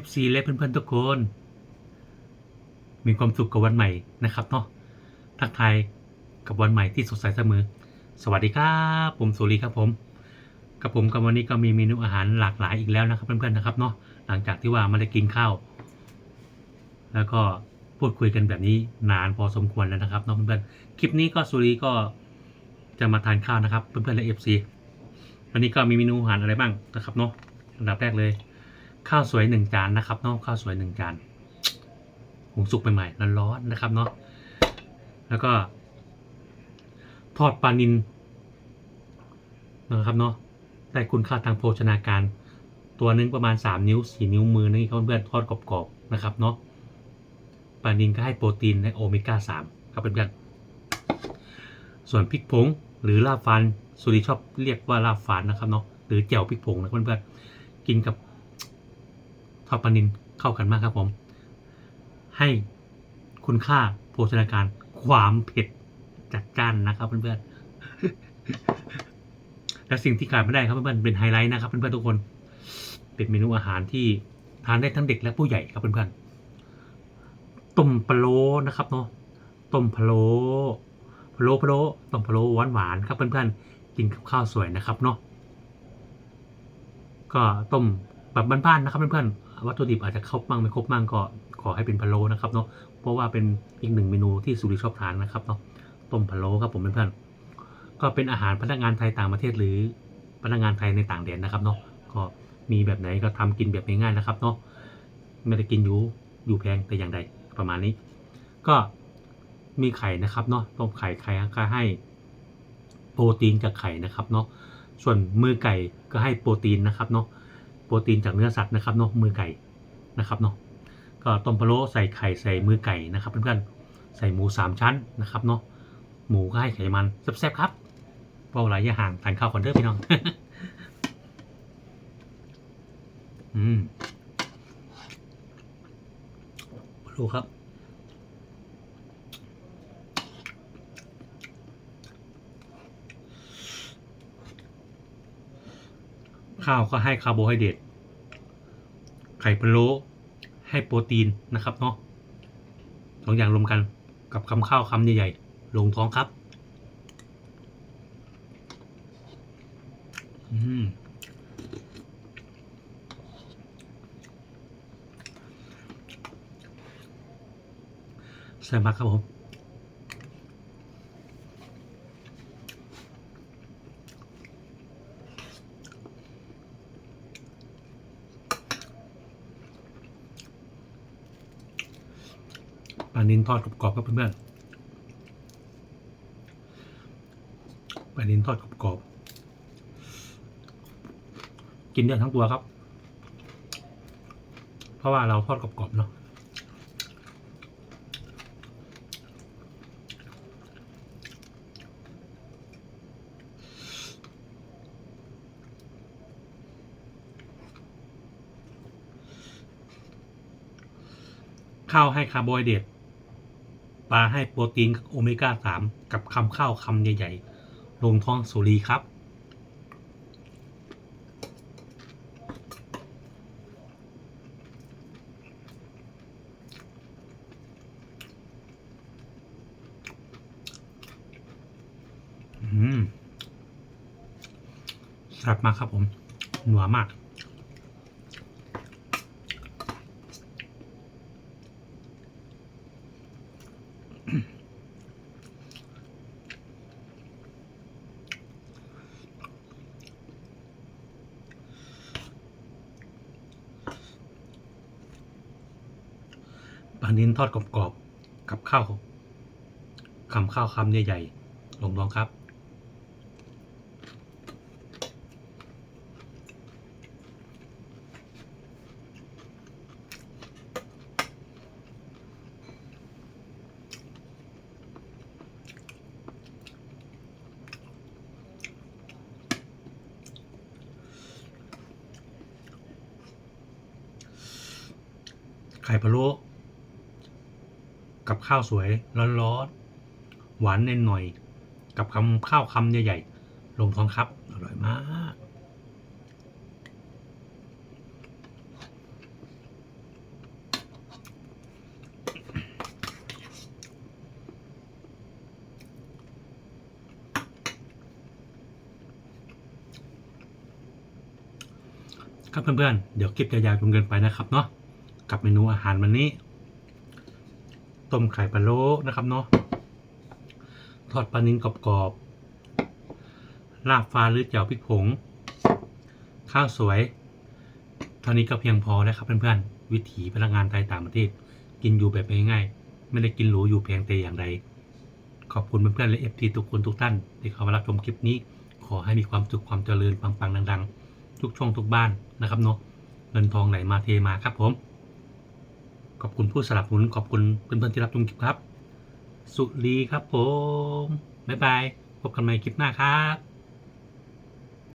FC และเพื่อนๆทุกคน มีความสุขกับวันใหม่นะครับเนาะทักทายกับวันใหม่ที่สดใสเสมอ สวัสดีครับผมสุรีครับผมกับผมกับวันนี้ก็มีเมนูอาหารหลากหลายอีกแล้วนะครับเพื่อนๆนะครับเนาะหลังจากที่ว่าไมาได้กินข้าวแล้วก็พูดคุยกันแบบนี้นานพอสมควรแล้วนะครับเนาะเพื่อนๆคลิปนี้ก็สุรีก็จะมาทานข้าวนะครับเพื่อนๆและ FC วันนี้ก็มีเมนูอาหารอะไรบ้างนะครับเนาะอันดับแรกเลย ข้าวสวยหนึ่งจานนะครับเนาะข้าวสวยหนึ่งจานหุงสุกใหม่ๆร้อนๆนะครับเนาะแล้วก็ ทอดปลานินนะครับเนาะได้คุณค่าทางโภชนาการ ตัวหนึงประมาณ 3 นิ้ว 4 นิ้วมือนี่เขาเพื่อนๆทอดกรอบๆนะครับเนาะปลานินก็ให้โปรตีนและโอเมก้า3ครับเพื่อนๆส่วนพริกผงหรือลาฟันสุริชอบเรียกว่าลาฟันนะครับเนาะหรือแจ่วพริกผงนะเพื่อนๆกินกับ ทอดปลานินเข้ากันมากครับผม ให้คุณค่าโภชนาการความเผ็ดจัดจ้านนะครับเพื่อนๆและสิ่งที่ขาดไม่ได้ครับเพื่อนๆเป็นไฮไลท์นะครับเพื่อนๆทุกคน เป็นเมนูอาหารที่ทานได้ทั้งเด็กและผู้ใหญ่ครับเพื่อนๆต้มพะโล้นะครับเนาะต้มพะโล้พะโล้พะโล้ต้มพะโล้หวานครับเพื่อนๆกินกับข้าวสวยนะครับเนาะก็ต้มแบบบ้านๆนะครับเพื่อนๆ วัตถุดิบอาจจะครบมั่งไม่ครบมั่งก็ขอให้เป็นพะโล้นะครับเนาะเพราะว่าเป็นอีกหนึ่งเมนูที่สุริชอบทานนะครับเนาะต้มพะโล้ครับผมเพื่อนๆก็เป็นอาหารพนักงานไทยต่างประเทศหรือพนักงานไทยในต่างแดนนะครับเนาะก็มีแบบไหนก็ทำกินแบบง่ายๆนะครับเนาะไม่ได้กินอยู่อยู่แพงแต่อย่างใดประมาณนี้ ก็มีไข่นะครับเนาะต้มไข่ไข่ก็ให้โปรตีนจากไข่นะครับเนาะส่วนมือไก่ก็ให้โปรตีนนะครับเนาะ โปรตีนจากเนื้อสัตว์นะครับเนาะมือไก่นะครับเนาะก็ต้มพะโล้ใส่ไข่ใส่มือไก่นะครับเพื่อนๆใส่หมูสามชั้นนะครับเนาะหมูก็ให้ไขมันแซ่บๆครับเพราหลายอย่าห่างทานข้าวก่อนเด้อพี่น้องอืมดูครับ ข้าวก็ให้คาร์โบไฮเดรตไข่พะโล้ให้โปรตีนนะครับเนาะสองอย่างรวมกันกับคำข้าวคำใหญ่ๆลงท้องครับ อืมแซ่บมาครับผม ปลานินทอดกรอบๆครับเพื่อนๆปลานินทอดกรอบๆกินได้ทั้งตัวครับ เพราะว่าเราทอดกรอบๆเนาะข้าวให้คาร์โบไฮเดรต ปลาให้โปรตีนโอเมก้าสามกับคำข้าวคำใหญ่ ๆ ลงท้องสุรีครับ อืมแซ่บมากครับผม หนัวมาก ปลานินทอดกรอบๆกับข้าวคำข้าวคำใหญ่ๆลงรองครับ ไข่พะโล้กับข้าวสวยร้อนๆหวานเน้นหน่อย กับคำข้าวคำใหญ่ๆลงท้องครับ อร่อยมากครับเพื่อนๆ เดี๋ยวคลิปยาวๆจนเกินไปนะครับเนาะ กับเมนูอาหารวันนี้ ต้มไข่ปลาโลนะครับเนาะทอดปลานิลกรอบๆลาบฟ้าหรือเจียวพริกผง ข้าวสวยเท่านี้ก็เพียงพอแล้วครับเพื่อนๆวิถีพนักงานไทยต่างประเทศ กินอยู่แบบง่ายๆไม่ได้กินหรูอยู่แพงแต่อย่างใดขอบคุณเพื่อนๆและเอฟทีทุกคนทุกท่านที่เข้ามารับชมคลิปนี้ ขอให้มีความสุขความเจริญปังๆดัง ๆ ทุกช่องทุกบ้านนะครับเนาะเงินทองไหลมาเทมาครับผม ขอบคุณผู้สนับสนุนขอบคุณเพื่อนๆที่รับชมคลิปครับ สุรีครับผม บ๊ายบาย พบกันใหม่คลิปหน้าครับ